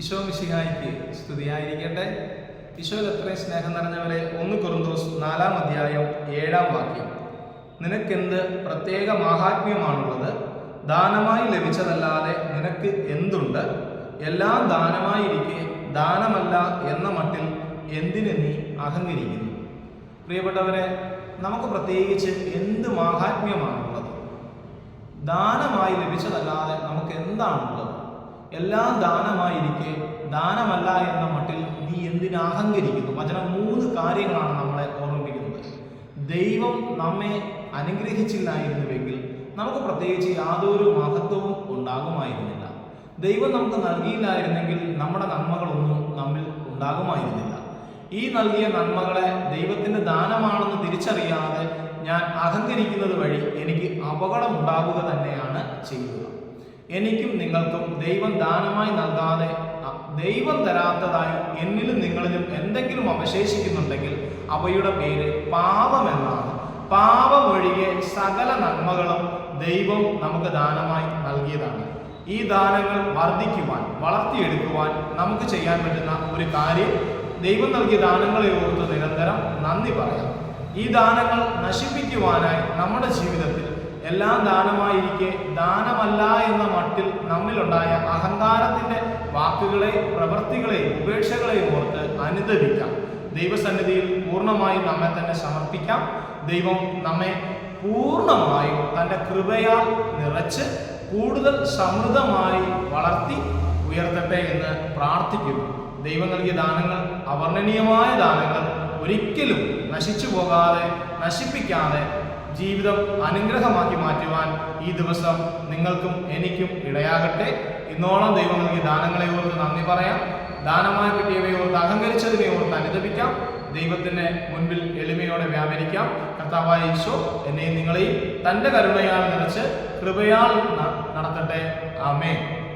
ഈശോ മിശിഹായിക്ക് സ്തുതിയായിരിക്കട്ടെ. ഈശോയിൽ എത്രയും സ്നേഹം നിറഞ്ഞവരെ ഒന്ന് കുറുന്തോസ് നാലാം അധ്യായം ഏഴാം വാക്യം. നിനക്കെന്ത് പ്രത്യേക മാഹാത്മ്യമാണുള്ളത് ദാനമായി ലഭിച്ചതല്ലാതെ നിനക്ക് എന്തുണ്ട്? എല്ലാം ദാനമായിരിക്കെ ദാനമല്ല എന്ന മട്ടിൽ എന്തിന് നീ അഹങ്കരിക്കുന്നു? പ്രിയപ്പെട്ടവരെ നമുക്ക് പ്രത്യേകിച്ച് എന്ത് മാഹാത്മ്യമാണുള്ളത് ദാനമായി ലഭിച്ചതല്ലാതെ നമുക്ക് എന്താണുള്ളത്? എല്ലാം ദാനമായിരിക്കെ ദാനമല്ല എന്ന മട്ടിൽ നീ എന്തിന് അഹങ്കരിക്കുന്നു? വചനം മൂന്ന് കാര്യങ്ങളാണ് നമ്മളെ ഓർമ്മിപ്പിക്കുന്നത്. ദൈവം നമ്മെ അനുഗ്രഹിച്ചില്ലായിരുന്നുവെങ്കിൽ നമുക്ക് പ്രത്യേകിച്ച് യാതൊരു മഹത്വവും ഉണ്ടാകുമായിരുന്നില്ല. ദൈവം നമുക്ക് നൽകിയില്ലായിരുന്നെങ്കിൽ നമ്മുടെ നന്മകളൊന്നും നമ്മിൽ ഉണ്ടാകുമായിരുന്നില്ല. ഈ നൽകിയ നന്മകളെ ദൈവത്തിന്റെ ദാനമാണെന്ന് തിരിച്ചറിയാതെ ഞാൻ അഹങ്കരിക്കുന്നത് വഴി എനിക്ക് അപകടം ഉണ്ടാവുക തന്നെയാണ് ചെയ്യുക എനിക്കും നിങ്ങൾക്കും ദൈവം ദാനമായി നൽകാതെ ദൈവം തരാത്തതായി എന്നിലും നിങ്ങളിലും എന്തെങ്കിലും അവശേഷിക്കുന്നുണ്ടെങ്കിൽ അവയുടെ പേര് പാപമെന്നാണ്. പാപം ഒഴികെ സകല നന്മകളും ദൈവം നമുക്ക് ദാനമായി നൽകിയതാണ്. ഈ ദാനങ്ങൾ വർദ്ധിക്കുവാൻ വളർത്തിയെടുക്കുവാൻ നമുക്ക് ചെയ്യാൻ പറ്റുന്ന ഒരു കാര്യം ദൈവം നൽകിയ ദാനങ്ങളെ ഓർത്ത് നിരന്തരം നന്ദി പറയാം. ഈ ദാനങ്ങൾ നശിപ്പിക്കുവാനായി നമ്മുടെ ജീവിതത്തിൽ എല്ലാം ദാനമായിരിക്കെ ദാനമല്ല എന്ന മട്ടിൽ നമ്മിലുണ്ടായ അഹങ്കാരത്തിന്റെ വാക്കുകളെ പ്രവൃത്തികളെ ഉപേക്ഷകളെ ഓർത്ത് അനുദപിക്കാം. ദൈവസന്നിധിയിൽ പൂർണമായും നമ്മെ തന്നെ സമർപ്പിക്കാം. ദൈവം നമ്മെ പൂർണമായും തന്റെ കൃപയാൽ നിറച്ച് കൂടുതൽ സമൃദ്ധമായി വളർത്തി ഉയർത്തട്ടെ എന്ന് പ്രാർത്ഥിക്കുന്നു. ദൈവം നൽകിയ ദാനങ്ങൾ അവർണനീയമായ ദാനങ്ങൾ ഒരിക്കലും നശിച്ചു പോകാതെ നശിപ്പിക്കാതെ ജീവിതം അനുഗ്രഹമാക്കി മാറ്റുവാൻ ഈ ദിവസം നിങ്ങൾക്കും എനിക്കും ഇടയാകട്ടെ. ഇന്നോളം ദൈവം നൽകിയ ദാനങ്ങളെ ഓർത്ത് നന്ദി പറയാം. ദാനമായി കിട്ടിയവയെ ഓർത്ത് അഹങ്കരിച്ചതിനെ ഓർത്ത് അനുദപിക്കാം. ദൈവത്തിന് മുൻപിൽ എളിമയോടെ വ്യാപരിക്കാം. കർത്താവായ ഈശോ എന്നെയും നിങ്ങളെയും തന്റെ കരുണയാൽ നിറച്ച് കൃപയാൽ നടത്തട്ടെ. ആമേ